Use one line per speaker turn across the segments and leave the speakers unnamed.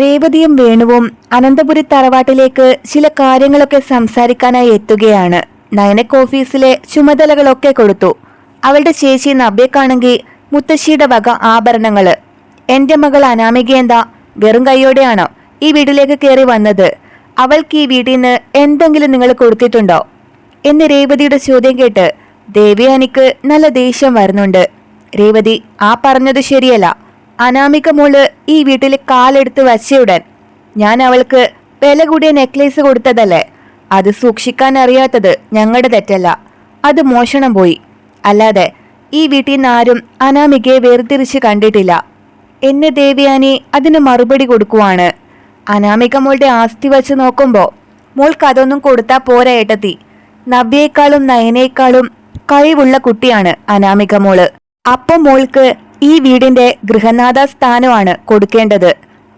രേവതിയും വേണുവും അനന്തപുരി തറവാട്ടിലേക്ക് ചില കാര്യങ്ങളൊക്കെ സംസാരിക്കാനായി എത്തുകയാണ്. നയനക്ക് ഓഫീസിലെ ചുമതലകളൊക്കെ കൊടുത്തു. അവളുടെ ചേച്ചി നബ്യക്കാണെങ്കിൽ മുത്തശ്ശിയുടെ വക ആഭരണങ്ങൾ. എന്റെ മകൾ അനാമിക എന്താ? വെറും കൈയോടെയാണോ ഈ വീട്ടിലേക്ക് കയറി വന്നത്? അവൾക്ക് ഈ വീട്ടിൽ നിന്ന് എന്തെങ്കിലും നിങ്ങൾ കൊടുത്തിട്ടുണ്ടോ? എന്ന് രേവതിയുടെ ചോദ്യം കേട്ട് ദേവയാനിക്ക് നല്ല ദേഷ്യം വരുന്നുണ്ട്. രേവതി ആ പറഞ്ഞത് ശരിയല്ല. അനാമിക മോൾ ഈ വീട്ടിൽ കാലെടുത്ത് വച്ചയുടൻ ഞാൻ അവൾക്ക് വില കൂടിയ നെക്ലേസ് കൊടുത്തതല്ലേ? അത് സൂക്ഷിക്കാൻ അറിയാത്തത് ഞങ്ങളുടെ തെറ്റല്ല. അത് മോഷണം പോയി. അല്ലാതെ ഈ വീട്ടിൽ നിന്ന് ആരും അനാമികയെ വേർതിരിച്ച് കണ്ടിട്ടില്ല. എന്നെ ദേവയാനി അതിന് മറുപടി കൊടുക്കുവാണ്. അനാമിക മോളുടെ ആസ്തി വച്ച് നോക്കുമ്പോൾ മോൾക്ക് അതൊന്നും കൊടുത്താൽ പോരാ ഏട്ടത്തി. നവ്യേക്കാളും നയനേക്കാളും കഴിവുള്ള കുട്ടിയാണ് അനാമിക മോൾ. അപ്പം മോൾക്ക് ഈ വീടിന്റെ ഗൃഹനാഥ സ്ഥാനമാണ് കൊടുക്കേണ്ടത്.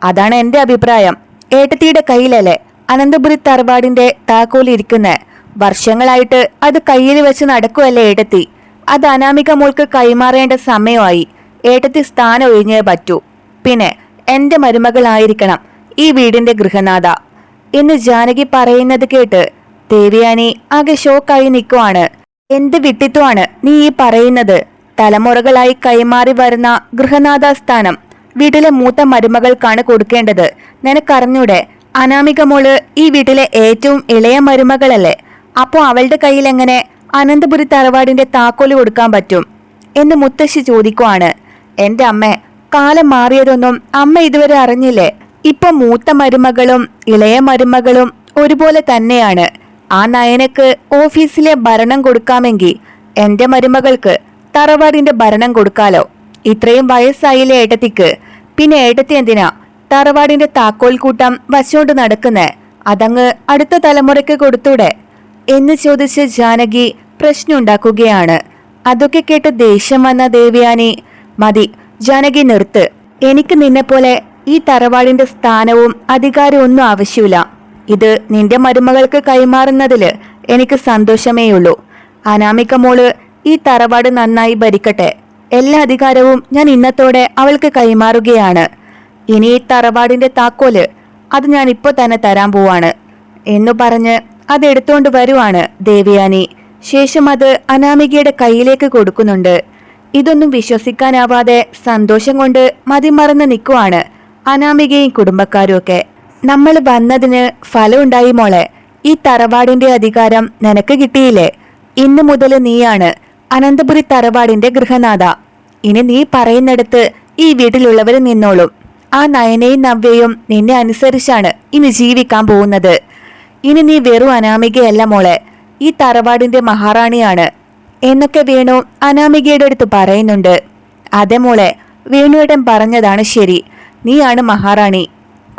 അതാണ് എന്റെ അഭിപ്രായം. ഏട്ടത്തിയുടെ കയ്യിലല്ലേ അനന്തപുരി തറവാടിന്റെ താക്കോലിരിക്കുന്ന വർഷങ്ങളായിട്ട് അത് കയ്യിൽ വെച്ച് നടക്കുവല്ലേ ഏട്ടത്തി. അത് അനാമിക മോൾക്ക് കൈമാറേണ്ട സമയമായി. ഏട്ടത്തി സ്ഥാനം ഒഴിഞ്ഞേ പറ്റൂ. പിന്നെ എന്റെ മരുമകളായിരിക്കണം ഈ വീടിന്റെ ഗൃഹനാഥ. എന്ന് ജാനകി പറയുന്നത് കേട്ട് ദേവിയാനി ആകെ ഷോക്കായി നിൽക്കുവാണ് എന്ത് വിട്ടിത്വമാണ് നീ ഈ പറയുന്നത്? തലമുറകളായി കൈമാറി വരുന്ന ഗൃഹനാഥ സ്ഥാനം വീട്ടിലെ മൂത്ത മരുമകൾക്കാണ് കൊടുക്കേണ്ടത്. നിനക്കറിഞ്ഞൂടെ അനാമിക മോൾ ഈ വീട്ടിലെ ഏറ്റവും ഇളയ മരുമകളല്ലേ? അപ്പോൾ അവളുടെ കയ്യിൽ എങ്ങനെ അനന്തപുരി തറവാടിന്റെ താക്കോൽ കൊടുക്കാൻ പറ്റും? എന്ന് മുത്തശ്ശി ചോദിക്കുവാണ്. എന്റെ അമ്മ കാലം മാറിയതൊന്നും അമ്മ ഇതുവരെ അറിഞ്ഞില്ലേ? ഇപ്പൊ മൂത്ത മരുമകളും ഇളയ മരുമകളും ഒരുപോലെ തന്നെയാണ്. ആ നയനക്ക് ഓഫീസിലെ ഭരണം കൊടുക്കാമെങ്കിൽ എന്റെ മരുമകൾക്ക് തറവാടിന്റെ ഭരണം കൊടുക്കാലോ? ഇത്രയും വയസ്സായില്ലേ ഏട്ടത്തിക്ക്. പിന്നെ ഏട്ടത്തി എന്തിനാ? തറവാടിന്റെ താക്കോൽ കൂട്ടം വശോണ്ട് നടക്കുന്നേ. അതങ്ങ് അടുത്ത തലമുറയ്ക്ക് കൊടുത്തൂടെ? എന്ന് ചോദിച്ച് ജാനകി പ്രശ്നമുണ്ടാക്കുകയാണ്. അതൊക്കെ കേട്ട് ദേഷ്യം വന്ന ദേവയാനി മതി ജാനകി നിർത്ത്. എനിക്ക് നിന്നെപ്പോലെ ഈ തറവാടിന്റെ സ്ഥാനവും അധികാരവും ഒന്നും ആവശ്യമില്ല. ഇത് നിന്റെ മരുമകൾക്ക് കൈമാറുന്നതിൽ എനിക്ക് സന്തോഷമേയുള്ളൂ. അനാമിക മോൾ ഈ തറവാട് നന്നായി ഭരിക്കട്ടെ. എല്ലാ അധികാരവും ഞാൻ ഇന്നത്തോടെ അവൾക്ക് കൈമാറുകയാണ്. ഇനി ഈ തറവാടിന്റെ താക്കോൽ അത് ഞാൻ ഇപ്പോൾ തന്നെ തരാൻ പോവാണ്. എന്നു പറഞ്ഞ് അത് എടുത്തോണ്ട് വരുവാണ് ദേവയാനി. ശേഷം അത് അനാമികയുടെ കയ്യിലേക്ക് കൊടുക്കുന്നുണ്ട്. ഇതൊന്നും വിശ്വസിക്കാനാവാതെ സന്തോഷം കൊണ്ട് മതിമറന്ന് നിൽക്കുവാണ് അനാമികയും കുടുംബക്കാരും ഒക്കെ. നമ്മൾ വന്നതിന് ഫലമുണ്ടായി മോളെ. ഈ തറവാടിന്റെ അധികാരം നിനക്ക് കിട്ടിയില്ലേ? ഇന്നു മുതൽ നീയാണ്. അനന്തപുരി തറവാടിന്റെ ഗൃഹനാഥ. ഇനി നീ പറയുന്നിടത്ത് ഈ വീട്ടിലുള്ളവർ നിന്നോളും. ആ നയനയും നവ്യയും നിന്നെ അനുസരിച്ചാണ് ഇനി ജീവിക്കാൻ പോകുന്നത്. ഇനി നീ വെറും അനാമികയല്ല മോളെ. ഈ തറവാടിന്റെ മഹാറാണിയാണ് എന്നൊക്കെ വേണു അനാമികയുടെ അടുത്ത് പറയുന്നുണ്ട്. അതെ മോളെ വേണുവേടൻ പറഞ്ഞതാണ് ശരി. നീയാണ് മഹാറാണി.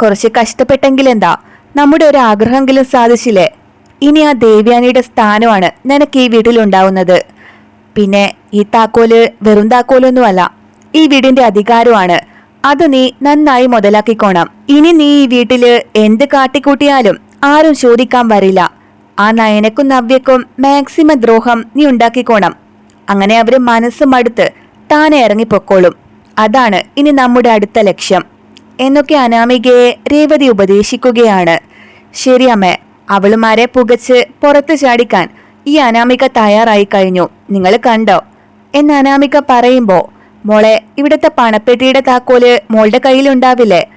കുറച്ച് കഷ്ടപ്പെട്ടെങ്കിലെന്താ നമ്മുടെ ഒരു ആഗ്രഹമെങ്കിലും സാധിച്ചില്ലേ? ഇനി ആ ദേവ്യാനിയുടെ സ്ഥാനമാണ് നിനക്ക് ഈ വീട്ടിലുണ്ടാവുന്നത് പിന്നെ ഈ താക്കോൽ വെറും താക്കോലൊന്നുമല്ല ഈ വീടിന്റെ അധികാരമാണ് അത് നീ നന്നായി മുതലാക്കിക്കോണം. ഇനി നീ ഈ വീട്ടിൽ എന്ത് കാട്ടിക്കൂട്ടിയാലും ആരും ചോദിക്കാൻ വരില്ല. ആ നയനക്കും നവ്യക്കും മാക്സിമം ദ്രോഹം നീ ഉണ്ടാക്കിക്കോണം. അങ്ങനെ അവർ മനസ്സ് മടുത്ത് താനെ ഇറങ്ങിപ്പൊക്കോളും. അതാണ് ഇനി നമ്മുടെ അടുത്ത ലക്ഷ്യം. എന്നൊക്കെ അനാമികയെ രേവതി ഉപദേശിക്കുകയാണ്. ശരി അമ്മേ അവളുമാരെ പുകച്ച് പുറത്ത് ചാടിക്കാൻ ഈ അനാമിക തയ്യാറായി കഴിഞ്ഞു. നിങ്ങൾ കണ്ടോ? എന്ന് അനാമിക പറയുമ്പോ മോളെ ഇവിടുത്തെ പണപ്പെട്ടിയുടെ താക്കോൽ മോളുടെ കയ്യിലുണ്ടാവില്ലേ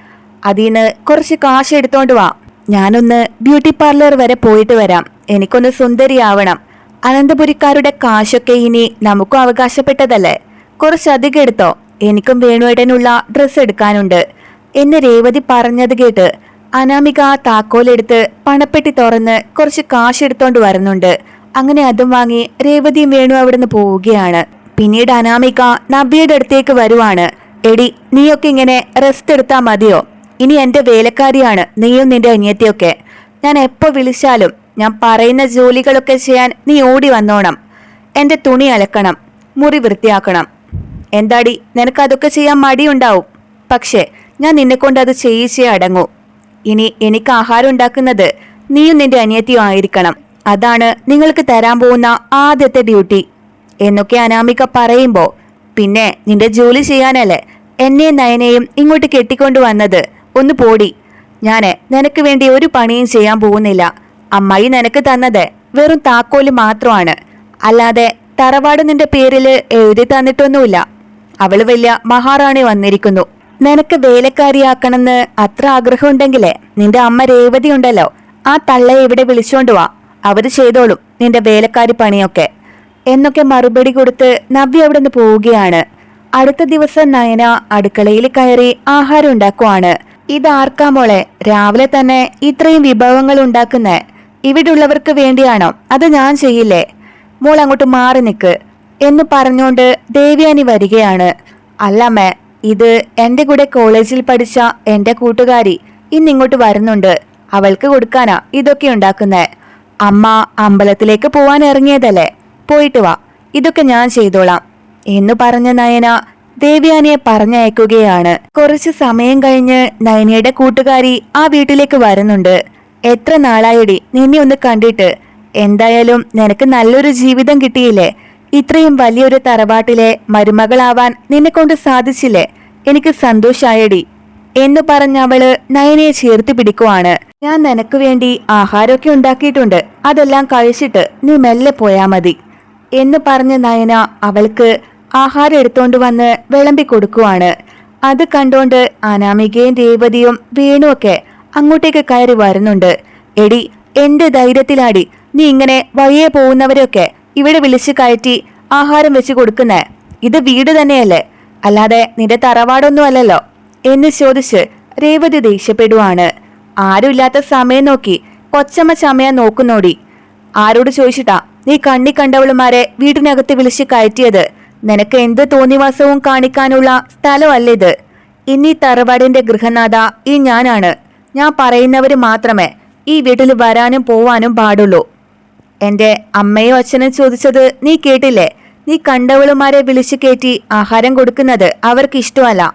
അതിന്ന് കുറച്ച് കാശ് എടുത്തോണ്ട് വാ. ഞാനൊന്ന് ബ്യൂട്ടി പാർലർ വരെ പോയിട്ട് വരാം. എനിക്കൊന്ന് സുന്ദരിയാവണം. അനന്തപുരിക്കാരുടെ കാശൊക്കെ ഇനി നമുക്കും അവകാശപ്പെട്ടതല്ലേ? കുറച്ചധികം എടുത്തോ? എനിക്കും വേണുവേടനുള്ള ഡ്രസ്സ് എടുക്കാനുണ്ട്. എന്ന് രേവതി പറഞ്ഞത് കേട്ട് അനാമിക താക്കോലെടുത്ത് പണപ്പെട്ടി തുറന്ന് കുറച്ച് കാശ് എടുത്തോണ്ട് വരുന്നുണ്ട്. അങ്ങനെ അതും വാങ്ങി രേവതിയും വേണു അവിടുന്ന് പോവുകയാണ്. പിന്നീട് അനാമിക നബിയുടെ അടുത്തേക്ക് വരുവാണ്. എടി നീയൊക്കെ ഇങ്ങനെ റെസ്റ്റ് എടുത്താൽ മതിയോ? ഇനി എന്റെ വേലക്കാരിയാണ് നീയും നിന്റെ അനിയത്തിയൊക്കെ. ഞാൻ എപ്പോ വിളിച്ചാലും ഞാൻ പറയുന്ന ജോലികളൊക്കെ ചെയ്യാൻ നീ ഓടി വന്നോണം. എന്റെ തുണി അലക്കണം മുറി വൃത്തിയാക്കണം. എന്താടി നിനക്കതൊക്കെ ചെയ്യാൻ മടിയുണ്ടാവും? പക്ഷേ ഞാൻ നിന്നെക്കൊണ്ട് അത് ചെയ്യിച്ചേ അടങ്ങൂ. ഇനി എനിക്ക് ആഹാരം ഉണ്ടാക്കുന്നത് നീയും നിന്റെ അനിയത്തിയും ആയിരിക്കണം. അതാണ് നിങ്ങൾക്ക് തരാൻ പോകുന്ന ആദ്യത്തെ ഡ്യൂട്ടി എന്നൊക്കെ അനാമിക പറയുമ്പോൾ പിന്നെ നിന്റെ ജോലി ചെയ്യാനല്ലേ എന്നെ നയനെയും ഇങ്ങോട്ട് കെട്ടിക്കൊണ്ടു വന്നത്? ഒന്ന് പോടി. ഞാൻ നിനക്ക് വേണ്ടി ഒരു പണിയും ചെയ്യാൻ പോകുന്നില്ല. അമ്മായി നിനക്ക് തന്നത് വെറും താക്കോൽ മാത്രമാണ്. അല്ലാതെ തറവാട് നിന്റെ പേരിൽ എഴുതി തന്നിട്ടൊന്നുമില്ല. അവൾ വലിയ മഹാറാണി വന്നിരിക്കുന്നു. നിനക്ക് വേലക്കാരിയാക്കണമെന്ന് അത്ര ആഗ്രഹമുണ്ടെങ്കിലേ നിന്റെ അമ്മ രേവതി ഉണ്ടല്ലോ. ആ തള്ളയെ ഇവിടെ വിളിച്ചോണ്ട് വാ. അവർ ചെയ്തോളും നിന്റെ വേലക്കാരി പണിയൊക്കെ. എന്നൊക്കെ മറുപടി കൊടുത്ത് നവ്യ അവിടെ നിന്ന് പോവുകയാണ്. അടുത്ത ദിവസം നയന അടുക്കളയിൽ കയറി ആഹാരം ഉണ്ടാക്കുവാണ്. ഇതാർക്കാ മോളെ രാവിലെ തന്നെ ഇത്രയും വിഭവങ്ങൾ ഉണ്ടാക്കുന്നേ? ഇവിടുള്ളവർക്ക് വേണ്ടിയാണോ? അത് ഞാൻ ചെയ്യില്ലേ? മോൾ അങ്ങോട്ട് മാറി നിൽക്ക് എന്ന് പറഞ്ഞുകൊണ്ട് ദേവ്യാനി വരികയാണ്. അല്ലമ്മേ ഇത് എന്റെ കൂടെ കോളേജിൽ പഠിച്ച എന്റെ കൂട്ടുകാരി ഇന്നിങ്ങോട്ട് വരുന്നുണ്ട്. അവൾക്ക് കൊടുക്കാനാ ഇതൊക്കെ ഉണ്ടാക്കുന്നേ? അമ്മ അമ്പലത്തിലേക്ക് പോവാൻ ഇറങ്ങിയതല്ലേ? പോയിട്ട് വാ. ഇതൊക്കെ ഞാൻ ചെയ്തോളാം. എന്ന് പറഞ്ഞ നയന ദേവ്യാനിയെ പറഞ്ഞയക്കുകയാണ്. കുറച്ച് സമയം കഴിഞ്ഞ് നയനയുടെ കൂട്ടുകാരി ആ വീട്ടിലേക്ക് വരുന്നുണ്ട്. എത്ര നാളായടി നിന്നെ ഒന്ന് കണ്ടിട്ട്? എന്തായാലും നിനക്ക് നല്ലൊരു ജീവിതം കിട്ടിയില്ലേ? ഇത്രയും വലിയൊരു തറവാട്ടിലെ മരുമകളാവാൻ നിന്നെ കൊണ്ട് സാധിച്ചില്ലേ? എനിക്ക് സന്തോഷായടി. എന്ന് പറഞ്ഞ അവൾ നയനയെ ചേർത്ത് പിടിക്കുവാണ്. ഞാൻ നിനക്ക് വേണ്ടി ആഹാരമൊക്കെ ഉണ്ടാക്കിയിട്ടുണ്ട്. അതെല്ലാം കഴിച്ചിട്ട് നീ മെല്ലെ പോയാ മതി. എന്ന് പറഞ്ഞ നയന അവൾക്ക് ആഹാരം എടുത്തോണ്ട് വന്ന് വിളമ്പി കൊടുക്കുവാണ്. അത് കണ്ടോണ്ട് അനാമികയും രേവതിയും വേണുവൊക്കെ അങ്ങോട്ടേക്ക് കയറി വരുന്നുണ്ട്. എടി എന്റെ ധൈര്യത്തിലാടി. നീ ഇങ്ങനെ വഴിയെ പോകുന്നവരെയൊക്കെ ഇവിടെ വിളിച്ചു കയറ്റി ആഹാരം വെച്ച് കൊടുക്കുന്നേ. ഇത് വീട് തന്നെയല്ലേ? അല്ലാതെ നിന്റെ തറവാടൊന്നും അല്ലല്ലോ. എന്ന് ചോദിച്ച് രേവതി ദേഷ്യപ്പെടുവാണ്. ആരുമില്ലാത്ത സമയം നോക്കി. കൊച്ചമ്മ ചമയ നോക്കുന്നോടി. ആരോട് ചോദിച്ചിട്ടാ നീ കണ്ണി കണ്ടവളുമാരെ വീടിനകത്ത് വിളിച്ച് കയറ്റിയത്. നിനക്ക് എന്ത് തോന്നിവാസവും കാണിക്കാനുള്ള സ്ഥലമല്ലിത് ഇനി തറവാടിന്റെ ഗൃഹനാഥ ഈ ഞാനാണ്. ഞാൻ പറയുന്നവര് മാത്രമേ ഈ വീട്ടിൽ വരാനും പോവാനും പാടുള്ളൂ. എന്റെ അമ്മയോ അച്ഛനും ചോദിച്ചത് നീ കേട്ടില്ലേ? നീ കണ്ടവളുമാരെ വിളിച്ചു കയറ്റി ആഹാരം കൊടുക്കുന്നത് അവർക്ക് ഇഷ്ടമല്ല.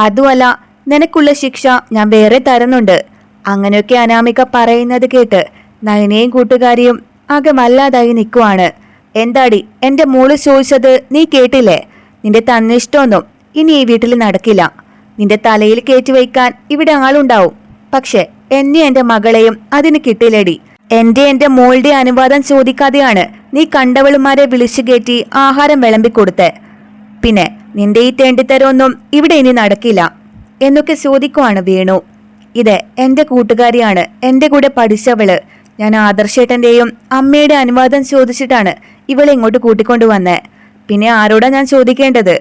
അതുമല്ല നിനക്കുള്ള ശിക്ഷ ഞാൻ വേറെ തരുന്നുണ്ട്. അങ്ങനെയൊക്കെ അനാമിക പറയുന്നത് കേട്ട് നയനയും കൂട്ടുകാരിയും ആകെ വല്ലാതായി നിൽക്കുവാണ് എന്താടി എന്റെ മോൾ ചോദിച്ചത് നീ കേട്ടില്ലേ? നിന്റെ തന്നിഷ്ടമൊന്നും ഇനി ഈ വീട്ടിൽ നടക്കില്ല. നിന്റെ തലയിൽ കയറ്റി വയ്ക്കാൻ ഇവിടെ ആളുണ്ടാവും. പക്ഷെ എന്നെ എന്റെ മകളെയും അതിന് കിട്ടില്ലടി. എന്റെ എന്റെ മോളുടെ അനുവാദം ചോദിക്കാതെയാണ് നീ കണ്ടവളുമാരെ വിളിച്ചു കയറ്റി ആഹാരം വിളമ്പിക്കൊടുത്തേ. പിന്നെ നിന്റെ ഈ തേണ്ടിത്തരമൊന്നും ഇവിടെ ഇനി നടക്കില്ല എന്നൊക്കെ ചോദിക്കുവാണ് വേണു. ഇത് എന്റെ കൂട്ടുകാരിയാണ് എന്റെ കൂടെ പഠിച്ചവൾ. ഞാൻ ആദർശേട്ടന്റെയും അമ്മയുടെ അനുവാദം ചോദിച്ചിട്ടാണ് ഇവളെ ഇങ്ങോട്ട് കൂട്ടിക്കൊണ്ടുവന്നേ പിന്നെ ആരോടാ ഞാൻ ചോദിക്കേണ്ടത്?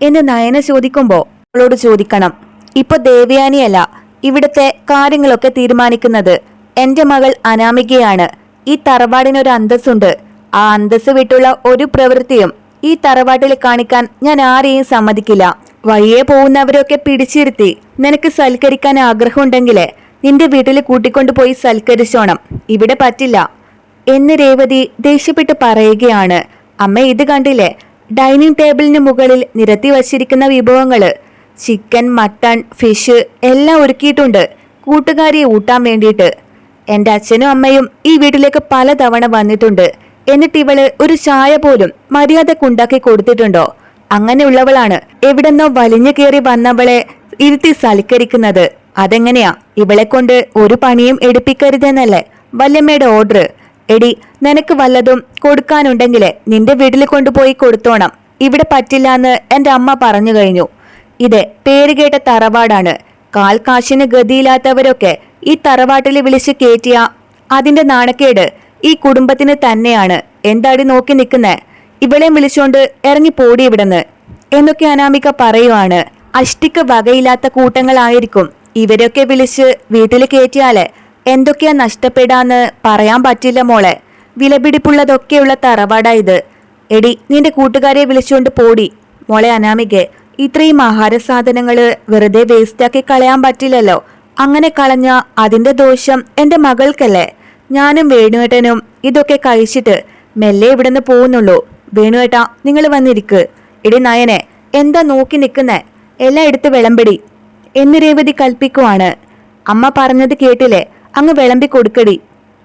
എന്ന് നയന ചോദിക്കുമ്പോ അവളോട് ചോദിക്കണം. ഇപ്പൊ ദേവയാനിയല്ല ഇവിടുത്തെ കാര്യങ്ങളൊക്കെ തീരുമാനിക്കുന്നത് എന്റെ മകൾ അനാമികയാണ്. ഈ തറവാടിനൊരു അന്തസ്സുണ്ട്. ആ അന്തസ് വിട്ടുള്ള ഒരു പ്രവൃത്തിയും ഈ തറവാട്ടിൽ കാണിക്കാൻ ഞാൻ ആരെയും സമ്മതിക്കില്ല. വഴിയെ പോകുന്നവരൊക്കെ പിടിച്ചിരുത്തി നിനക്ക് സൽക്കരിക്കാൻ ആഗ്രഹമുണ്ടെങ്കിൽ നിന്റെ വീട്ടിൽ കൂട്ടിക്കൊണ്ടുപോയി സൽക്കരിച്ചോണം. ഇവിടെ പറ്റില്ല. എന്ന് രേവതി ദേഷ്യപ്പെട്ട് പറയുകയാണ്. അമ്മ ഇത് കണ്ടില്ലേ? ഡൈനിങ് ടേബിളിന് മുകളിൽ നിരത്തി വച്ചിരിക്കുന്ന വിഭവങ്ങൾ. ചിക്കൻ മട്ടൺ ഫിഷ് എല്ലാം ഒരുക്കിയിട്ടുണ്ട്. കൂട്ടുകാരിയെ ഊട്ടാൻ വേണ്ടിയിട്ട്. എന്റെ അച്ഛനും അമ്മയും ഈ വീട്ടിലേക്ക് പലതവണ വന്നിട്ടുണ്ട്. എന്നിട്ട് ഇവൾ ഒരു ചായ പോലും മര്യാദക്കുണ്ടാക്കി കൊടുത്തിട്ടുണ്ടോ? അങ്ങനെയുള്ളവളാണ്. എവിടെന്നോ വലിഞ്ഞു കയറി വന്നവളെ ഇരുത്തി സൽക്കരിക്കുന്നത്. അതെങ്ങനെയാ? ഇവളെ കൊണ്ട് ഒരു പണിയും എടുപ്പിക്കരുതെന്നല്ലേ? വല്യമ്മയുടെ ഓർഡർ. എടി നിനക്ക് വല്ലതും കൊടുക്കാനുണ്ടെങ്കിലേ നിന്റെ വീട്ടിൽ കൊണ്ടുപോയി കൊടുത്തോണം. ഇവിടെ പറ്റില്ല എന്ന് എന്റെ അമ്മ പറഞ്ഞു കഴിഞ്ഞു. ഇത് പേരുകേട്ട തറവാടാണ്. കാൽ കാശിന് ഗതിയില്ലാത്തവരൊക്കെ ഈ തറവാട്ടിൽ വിളിച്ച് കയറ്റിയ അതിന്റെ നാണക്കേട് ഈ കുടുംബത്തിന് തന്നെയാണ്. എന്താടി നോക്കി നിൽക്കുന്നേ? ഇവളെ വിളിച്ചുകൊണ്ട് ഇറങ്ങി പോടി ഇവിടുന്ന്. എന്നൊക്കെ അനാമിക പറയുവാണ്. അഷ്ടിക്ക് വകയില്ലാത്ത കൂട്ടങ്ങളായിരിക്കും ഇവരൊക്കെ വിളിച്ച് വീട്ടിൽ കയറ്റിയാൽ എന്തൊക്കെയാ നഷ്ടപ്പെടാന്ന് പറയാൻ പറ്റില്ല മോളെ. വിലപിടിപ്പുള്ളതൊക്കെയുള്ള തറവാടാ ഇത്. എടി നിന്റെ കൂട്ടുകാരെ വിളിച്ചുകൊണ്ട് പോടി. മോളെ അനാമികെ ഇത്രയും ആഹാര സാധനങ്ങൾ വെറുതെ വേസ്റ്റാക്കി കളയാൻ പറ്റില്ലല്ലോ. അങ്ങനെ കളഞ്ഞ അതിന്റെ ദോഷം എന്റെ മകൾക്കല്ലേ? ഞാനും വേണുവേട്ടനും ഇതൊക്കെ കഴിച്ചിട്ട് മെല്ലെ ഇവിടുന്ന് പോകുന്നുള്ളൂ. വേണുവേട്ടാ നിങ്ങൾ വന്നിരിക്ക്. ഇടി നയനെ എന്താ നോക്കി നിൽക്കുന്നേ? എല്ലാം എടുത്ത് വിളമ്പടി. എന്ന് രേവതി കൽപ്പിക്കുവാണ്. അമ്മ പറഞ്ഞത് കേട്ടില്ലേ? അങ്ങ് വിളമ്പി കൊടുക്കടി.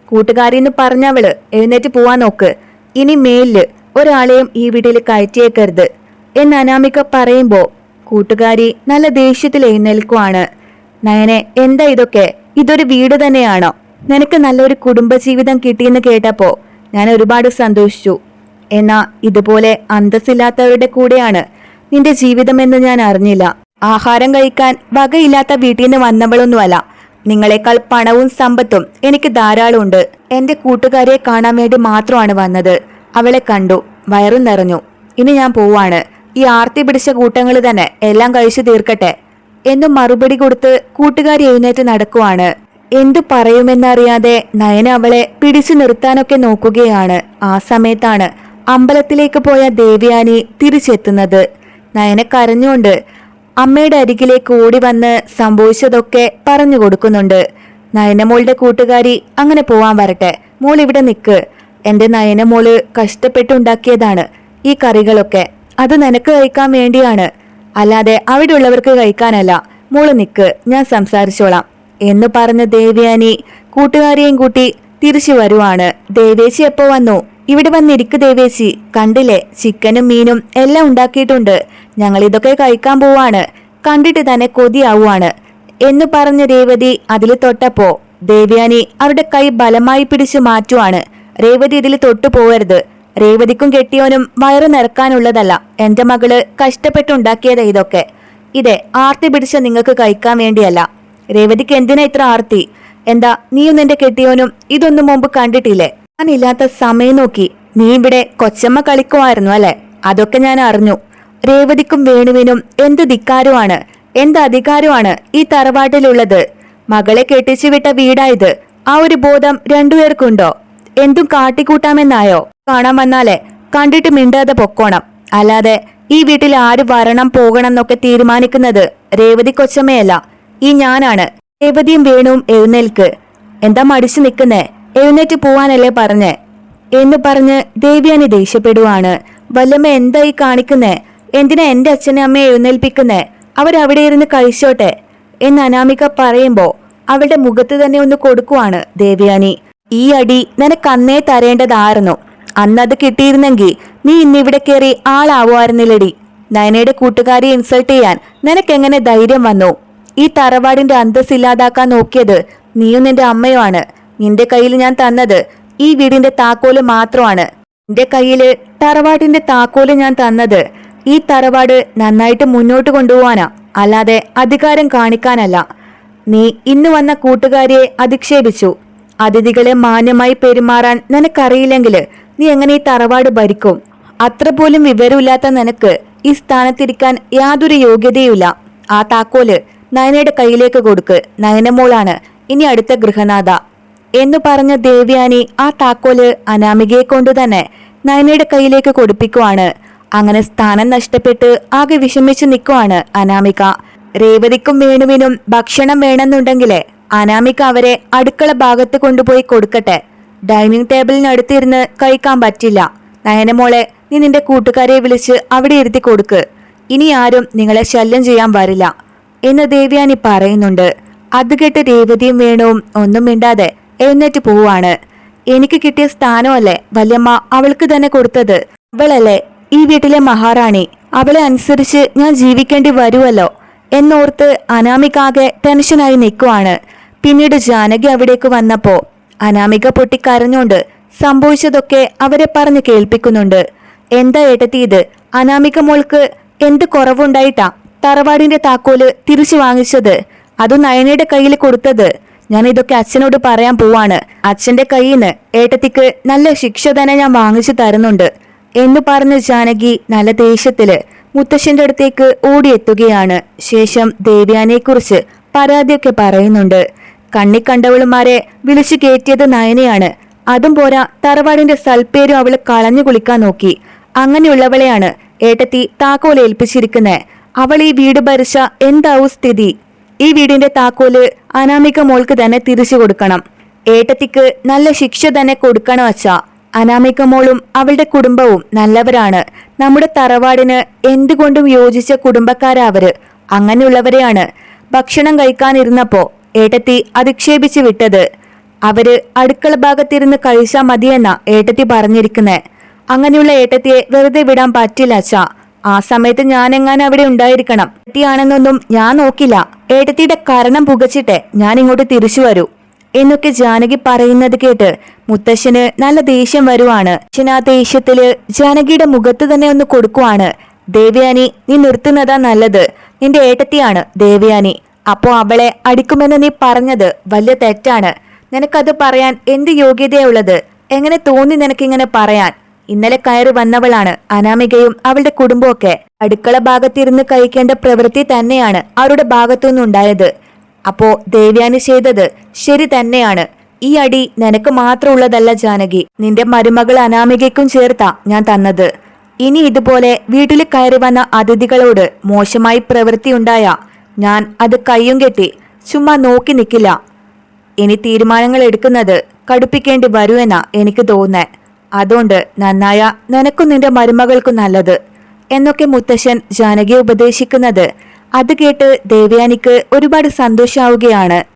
കൂട്ടുകാരിന്ന് പറഞ്ഞവൾ എഴുന്നേറ്റ് പോവാൻ നോക്ക്. ഇനി മേലിൽ ഒരാളെയും ഈ വീട്ടിൽ കയറ്റിയേക്കരുത്. എന്ന് അനാമിക പറയുമ്പോ കൂട്ടുകാരി നല്ല ദേഷ്യത്തിൽ എഴുന്നേൽക്കുവാണ്. നയനെ എന്താ ഇതൊക്കെ? ഇതൊരു വീട് തന്നെയാണോ? നിനക്ക് നല്ലൊരു കുടുംബജീവിതം കിട്ടിയെന്ന് കേട്ടപ്പോ ഞാൻ ഒരുപാട് സന്തോഷിച്ചു. എന്നാ ഇതുപോലെ അന്തസ്സില്ലാത്തവരുടെ കൂടെയാണ് നിന്റെ ജീവിതമെന്ന് ഞാൻ അറിഞ്ഞില്ല. ആഹാരം കഴിക്കാൻ വകയില്ലാത്ത വീട്ടിൽ നിന്ന് വന്നവളൊന്നുമല്ല. നിങ്ങളെക്കാൾ പണവും സമ്പത്തും എനിക്ക് ധാരാളമുണ്ട്. എന്റെ കൂട്ടുകാരെ കാണാൻ വേണ്ടി മാത്രമാണ് വന്നത്. അവളെ കണ്ടു വയറും നിറഞ്ഞു. ഇനി ഞാൻ പോവാണ്. ഈ ആർത്തി പിടിച്ച കൂട്ടങ്ങൾ തന്നെ എല്ലാം കഴിച്ചു തീർക്കട്ടെ എന്നു മറുപടി കൊടുത്ത് കൂട്ടുകാരി എഴുന്നേറ്റ് നടക്കുവാണ്. എന്തു പറയുമെന്നറിയാതെ നയന അവളെ പിടിച്ചു നിർത്താനൊക്കെ നോക്കുകയാണ്. ആ സമയത്താണ് അമ്പലത്തിലേക്ക് പോയ ദേവ്യാനി തിരിച്ചെത്തുന്നത്. നയന കരഞ്ഞുകൊണ്ട് അമ്മയുടെ അരികിലേക്ക് ഓടി വന്ന് സംഭവിച്ചതൊക്കെ പറഞ്ഞു കൊടുക്കുന്നുണ്ട്. നയനമോളുടെ കൂട്ടുകാരി അങ്ങനെ പോവാൻ വരട്ടെ. മോൾ ഇവിടെ നിൽക്ക് എന്റെ നയനമോൾ കഷ്ടപ്പെട്ടുണ്ടാക്കിയതാണ് ഈ കറികളൊക്കെ. അത് നിനക്ക് കഴിക്കാൻ വേണ്ടിയാണ്. അല്ലാതെ അവിടെ ഉള്ളവർക്ക് കഴിക്കാനല്ല. മോൾ നിക്ക്. ഞാൻ സംസാരിച്ചോളാം. എന്ന് പറഞ്ഞ ദേവ്യാനി കൂട്ടുകാരിയെയും കൂട്ടി തിരിച്ചു വരുവാണ്. ദേവേശി എപ്പോ വന്നു? ഇവിടെ വന്നിരിക്കു ദേവേശി. കണ്ടില്ലേ? ചിക്കനും മീനും എല്ലാം ഉണ്ടാക്കിയിട്ടുണ്ട്. ഞങ്ങൾ ഇതൊക്കെ കഴിക്കാൻ പോവാണ്. കണ്ടിട്ട് തന്നെ കൊതിയാവുകയാണ് എന്ന് പറഞ്ഞ രേവതി അതിൽ തൊട്ടപ്പോ ദേവ്യാനി അവരുടെ കൈ ബലമായി പിടിച്ചു മാറ്റുവാണ്. രേവതി ഇതിൽ തൊട്ടു പോകരുത് രേവതിക്കും കെട്ടിയോനും വയറു നിറക്കാനുള്ളതല്ല. എന്റെ മകൾ കഷ്ടപ്പെട്ടുണ്ടാക്കിയതാ ഇതൊക്കെ. ഇതെ ആർത്തി പിടിച്ച നിങ്ങൾക്ക് കഴിക്കാൻ വേണ്ടിയല്ല. രേവതിക്ക് എന്തിനാ ഇത്ര ആർത്തി? എന്താ നീയും നിന്റെ കെട്ടിയോനും ഇതൊന്നും മുമ്പ് കണ്ടിട്ടില്ലേ? ഞാനില്ലാത്ത സമയം നോക്കി. നീ ഇവിടെ കൊച്ചമ്മ കളിക്കുമായിരുന്നു അല്ലെ? അതൊക്കെ ഞാൻ അറിഞ്ഞു. രേവതിക്കും വേണുവിനും എന്ത് ധിക്കാരമാണ്? എന്ത് അധികാരമാണ് ഈ തറവാട്ടിലുള്ളത്? മകളെ കെട്ടിച്ചു വിട്ട വീടായത് ആ ഒരു ബോധം രണ്ടുപേർക്കുണ്ടോ എന്തും കാട്ടിക്കൂട്ടാമെന്നായോ? കാണാൻ വന്നാലേ കണ്ടിട്ട് മിണ്ടാതെ പൊക്കോണം. അല്ലാതെ ഈ വീട്ടിൽ ആര് വരണം പോകണം എന്നൊക്കെ തീരുമാനിക്കുന്നത് രേവതി കൊച്ചമ്മയല്ല ഈ ഞാനാണ്. രേവതിയും വേണുവും എഴുന്നേൽക്ക്. എന്താ മടിച്ചു നിൽക്കുന്നേ? എഴുന്നേറ്റ് പോവാനല്ലേ പറഞ്ഞേ? എന്ന് പറഞ്ഞ് ദേവിയാനി ദേഷ്യപ്പെടുവാണ്. വല്ലമ്മ എന്തായി കാണിക്കുന്നേ? എന്തിനാ എന്റെ അച്ഛനെ അമ്മയെ എഴുന്നേൽപ്പിക്കുന്നേ? അവരവിടെ ഇരുന്ന് കഴിച്ചോട്ടെ? എന്ന് അനാമിക പറയുമ്പോ അവളുടെ മുഖത്ത് തന്നെ ഒന്ന് കൊടുക്കുവാണ് ദേവയാനി ഈ അടി നിനക്ക് അന്നേ തരേണ്ടതായിരുന്നു. അന്നത് കിട്ടിയിരുന്നെങ്കിൽ നീ ഇന്നിവിടെ കയറി ആളാവുമായിരുന്നില്ലടി. നയനയുടെ കൂട്ടുകാരെ ഇൻസൾട്ട് ചെയ്യാൻ നിനക്കെങ്ങനെ ധൈര്യം വന്നു? ഈ തറവാടിന്റെ അന്തസ് ഇല്ലാതാക്കാൻ നോക്കിയത് നീയും നിന്റെ അമ്മയുമാണ്. നിന്റെ കയ്യിൽ ഞാൻ തന്നത് ഈ വീടിന്റെ താക്കോൽ മാത്രമാണ്. നിന്റെ കയ്യിൽ തറവാടിന്റെ താക്കോൽ ഞാൻ തന്നത്. ഈ തറവാട് നന്നായിട്ട് മുന്നോട്ട് കൊണ്ടുപോവാനാ. അല്ലാതെ അധികാരം കാണിക്കാനല്ല. നീ ഇന്ന് വന്ന കൂട്ടുകാരിയെ അധിക്ഷേപിച്ചു. അതിഥികളെ മാന്യമായി പെരുമാറാൻ നിനക്കറിയില്ലെങ്കിൽ നീ എങ്ങനെ ഈ തറവാട് ഭരിക്കും? അത്ര പോലും വിവരമില്ലാത്ത നിനക്ക് ഈ സ്ഥാനത്തിരിക്കാൻ യാതൊരു യോഗ്യതയുമില്ല. ആ താക്കോൽ നയനയുടെ കയ്യിലേക്ക് കൊടുക്ക്. നയനമോളാണ്. ഇനി അടുത്ത ഗൃഹനാഥ. എന്നു പറഞ്ഞ ദേവ്യാനി ആ താക്കോൽ അനാമികയെ കൊണ്ടുതന്നെ നയനയുടെ കയ്യിലേക്ക് കൊടുപ്പിക്കുവാണ്. അങ്ങനെ സ്ഥാനം നഷ്ടപ്പെട്ട് ആകെ വിഷമിച്ചു നിൽക്കുവാണ് അനാമിക. രേവതിക്കും വേണുവിനും ഭക്ഷണം വേണമെന്നുണ്ടെങ്കിലേ അനാമിക അവരെ അടുക്കള ഭാഗത്ത് കൊണ്ടുപോയി കൊടുക്കട്ടെ. ഡൈനിങ് ടേബിളിനടുത്തിരുന്ന് കഴിക്കാൻ പറ്റില്ല. നയനമോളെ നീ നിന്റെ കൂട്ടുകാരെ വിളിച്ച് അവിടെ ഇരുത്തി കൊടുക്ക്. ഇനി ആരും നിങ്ങളെ ശല്യം ചെയ്യാൻ വരില്ല എന്ന് ദേവ്യാനി പറയുന്നുണ്ട്. അത് കേട്ട് രേവതിയും വേണുവും ഒന്നും മിണ്ടാതെ എഴുന്നേറ്റ് പോവാണ് എനിക്ക് കിട്ടിയ സ്ഥാനമല്ലേ വല്യമ്മ അവൾക്ക് തന്നെ കൊടുത്തത്? ഇവളല്ലേ ഈ വീട്ടിലെ മഹാറാണി? അവളെ അനുസരിച്ച് ഞാൻ ജീവിക്കേണ്ടി വരുമല്ലോ എന്നോർത്ത് അനാമികാകെ ടെൻഷനായി നിൽക്കുവാണ്. പിന്നീട് ജാനകി അവിടേക്ക് വന്നപ്പോ അനാമിക പൊട്ടിക്കരഞ്ഞുകൊണ്ട് സംഭവിച്ചതൊക്കെ അവരെ പറഞ്ഞു കേൾപ്പിക്കുന്നുണ്ട്. എന്താ ഏട്ടത്തി ഇത്? അനാമിക മോൾക്ക് എന്ത് കുറവുണ്ടായിട്ടാ തറവാടിന്റെ താക്കോൽ തിരിച്ചു വാങ്ങിച്ചത്? അത് നയനയുടെ കയ്യിൽ കൊടുത്തത്? ഞാൻ ഇതൊക്കെ അച്ഛനോട് പറയാൻ പോവാണ്. അച്ഛന്റെ കയ്യിൽ ഏട്ടത്തിക്ക് നല്ല ശിക്ഷ തന്നെ ഞാൻ വാങ്ങിച്ചു തരുന്നുണ്ട് എന്ന് പറഞ്ഞ് ജാനകി നല്ല ദേഷ്യത്തിൽ മുത്തശ്ശന്റെ അടുത്തേക്ക് ഓടിയെത്തുകയാണ്. ശേഷം ദേവ്യാനെക്കുറിച്ച് പരാതിയൊക്കെ പറയുന്നുണ്ട്. കണ്ണി കണ്ടവളുമാരെ വിളിച്ചു കയറ്റിയത് നയനയാണ്. അതും പോരാ തറവാടിന്റെ സൽപ്പേരും അവൾ കളഞ്ഞു കുളിക്കാൻ നോക്കി. അങ്ങനെയുള്ളവളെയാണ് ഏട്ടത്തി താക്കോൽ ഏൽപ്പിച്ചിരിക്കുന്നത് അവൾ ഈ വീട് ഭരിച്ച എന്താവും സ്ഥിതി? ഈ വീടിന്റെ താക്കോൽ അനാമിക മോൾക്ക് തന്നെ തിരിച്ചു കൊടുക്കണം. ഏട്ടത്തിക്ക് നല്ല ശിക്ഷ തന്നെ കൊടുക്കണം അച്ഛാ. അനാമിക മോളും അവളുടെ കുടുംബവും നല്ലവരാണ്. നമ്മുടെ തറവാടിന് എന്തുകൊണ്ടും യോജിച്ച കുടുംബക്കാരാവര് അങ്ങനെയുള്ളവരെയാണ്. ഭക്ഷണം കഴിക്കാനിരുന്നപ്പോ ഏട്ടത്തി അധിക്ഷേപിച്ചു വിട്ടത്. അവർ അടുക്കള ഭാഗത്തിരുന്ന് കഴിച്ചാ മതിയെന്ന ഏട്ടത്തി പറഞ്ഞിരിക്കുന്നെ. അങ്ങനെയുള്ള ഏട്ടത്തിയെ വെറുതെ വിടാൻ പറ്റില്ല അച്ഛാ. ആ സമയത്ത് ഞാൻ എങ്ങാൻ അവിടെ ഉണ്ടായിരിക്കണം. എത്തിയാണെന്നൊന്നും ഞാൻ നോക്കില്ല. ഏട്ടത്തിയുടെ കരണം പുകച്ചിട്ടെ ഞാൻ ഇങ്ങോട്ട് തിരിച്ചു വരൂ. എന്നൊക്കെ ജാനകി പറയുന്നത് കേട്ട് മുത്തശ്ശന് നല്ല ദേഷ്യം വരുവാണ്. അച്ഛൻ ആ ദേഷ്യത്തിൽ ജാനകിയുടെ മുഖത്ത് തന്നെ ഒന്ന് കൊടുക്കുവാണ്. ദേവയാനി നീ നിർത്തുന്നതാ നല്ലത്. നിന്റെ ഏട്ടത്തിയാണ് ദേവയാനി. അപ്പോ അവളെ അടിക്കുമെന്ന് നീ പറഞ്ഞത് വലിയ തെറ്റാണ്. നിനക്കത് പറയാൻ എന്ത് യോഗ്യതയുള്ളത് എങ്ങനെ തോന്നി നിനക്കിങ്ങനെ പറയാൻ? ഇന്നലെ കയറി വന്നവളാണ്. അനാമികയും അവളുടെ കുടുംബമൊക്കെ അടുക്കള ഭാഗത്തിരുന്ന് കഴിക്കേണ്ട പ്രവൃത്തി തന്നെയാണ് അവരുടെ ഭാഗത്തുനിന്നുണ്ടായത് അപ്പോ ദേവ്യാനി ചെയ്തത് ശരി തന്നെയാണ്. ഈ അടി നിനക്ക് മാത്രമുള്ളതല്ല ജാനകി. നിന്റെ മരുമകൾ അനാമികയ്ക്കും ചേർത്താ ഞാൻ തന്നത്. ഇനി ഇതുപോലെ വീട്ടിൽ കയറി വന്ന അതിഥികളോട് മോശമായി പ്രവൃത്തി ഉണ്ടായ ഞാൻ അത് കയ്യും കെട്ടി ചുമ്മാ നോക്കി നിൽക്കില്ല ഇനി തീരുമാനങ്ങൾ എടുക്കുന്നത് കടുപ്പിക്കേണ്ടി വരുമെന്നാ എനിക്ക് തോന്നേ. അതുകൊണ്ട് നന്നായ നിനക്കും നിന്റെ മരുമകൾക്കും നല്ലത് എന്നൊക്കെ മുത്തശ്ശൻ ജാനകിയെ ഉപദേശിക്കുന്നത്. അത് കേട്ട് ദേവയാനിക്ക് ഒരുപാട് സന്തോഷാവുകയാണ്.